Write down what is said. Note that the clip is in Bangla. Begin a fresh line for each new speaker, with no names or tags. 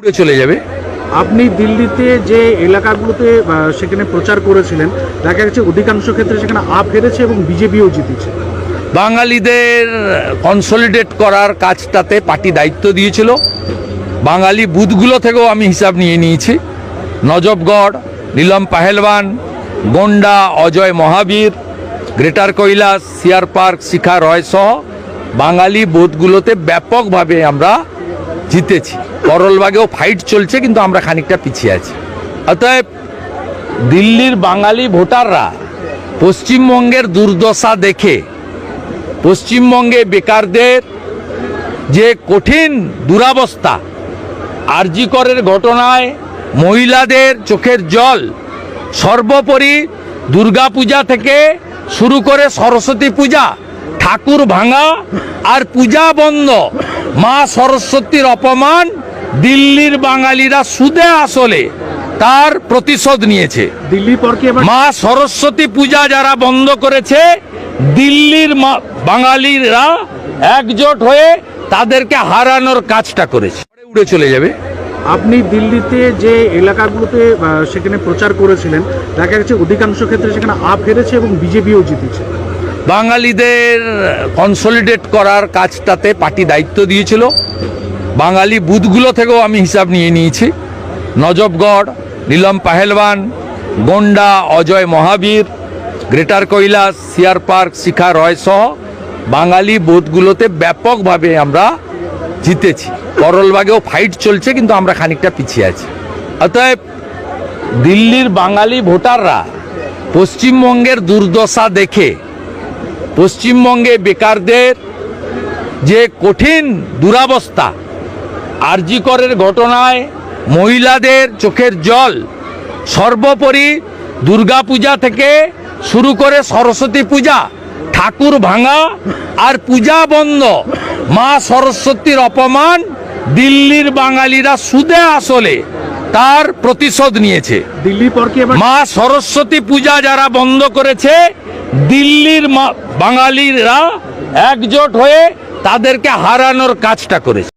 উড়ে চলে যাবে।
আপনি দিল্লিতে যে এলাকাগুলোতে সেখানে প্রচার করেছিলেন দেখা গেছে অধিকাংশ ক্ষেত্রে সেখানে আপ হেরেছে এবং বিজেপিও জিতেছে।
বাঙালিদের কনসলিডেট করার কাজটাতে পার্টি দায়িত্ব দিয়েছিল। বাঙালি বুথগুলো থেকেও আমি হিসাব নিয়ে নিয়েছি। Najafgarh Neelam Pahelwan Gonda Ajay Mahabir greater Kailash C R park Shikha Roy সহ বাঙালি বুথগুলোতে ব্যাপকভাবে আমরা জিতেছি। করলবাগেও ফাইট চলছে, কিন্তু আমরা খানিকটা পিছিয়ে আছি। অতএব দিল্লির বাঙালি ভোটাররা পশ্চিমবঙ্গের দুর্দশা দেখে, পশ্চিমবঙ্গে বেকারদের যে কঠিন দুরাবস্থা আরজিকরের ঘটনায় মহিলাদের চোখের জল, সর্বোপরি দুর্গাপূজা থেকে শুরু করে সরস্বতী পূজা, ঠাকুর ভাঙা আর পূজা বন্ধ, মা সরস্বতীর অপমান দিল্লির বাঙালিরা সুদে আসলে তার প্রতিশোধ নিয়েছে। মা সরস্বতী পূজা যারা বন্ধ করেছে দিল্লির বাঙালিরা একজোট হয়ে তাদেরকে হারানোর কাজটা করেছে। উড়ে চলে যাবে।
আপনি দিল্লিতে যে এলাকাগুলোতে সেখানে প্রচার করেছিলেন দেখা গেছে অধিকাংশ ক্ষেত্রে সেখানে আপ হেরেছে এবং বিজেপিও জিতেছে।
বাঙালিদের কনসলিডেট করার কাজটাতে পার্টি দায়িত্ব দিয়েছিল। বাঙালি বুথগুলো থেকেও আমি হিসাব নিয়ে নিয়েছি। Najafgarh Neelam Pahelwan, Gonda, Ajay Mahabir, greater Kailash, C R park, Shikha Roy সহ বাঙালি বুথগুলোতে ব্যাপকভাবে আমরা জিতেছি। করলবাগেও ফাইট চলছে, কিন্তু আমরা খানিকটা পিছিয়ে আছি। অতএব দিল্লির বাঙালি ভোটাররা পশ্চিমবঙ্গের দুর্দশা দেখে, পশ্চিমবঙ্গে বেকারদের যে কঠিন দুরাবস্থা আরজিকরের ঘটনায় মহিলাদের চোখের জল সর্বোপরি দুর্গাপূজা থেকে শুরু করে সরস্বতী পূজা ঠাকুর ভাঙা আর পূজা বন্ধ। মা সরস্বতীর অপমান দিল্লির বাঙালিরা সুদে আসলে তার প্রতিশোধ নিয়েছে। মা সরস্বতী পূজা যারা বন্ধ করেছে দিল্লির মা- বাঙালিরা একজোট হয়ে তাদেরকে হারানোর কাজটা করেছে।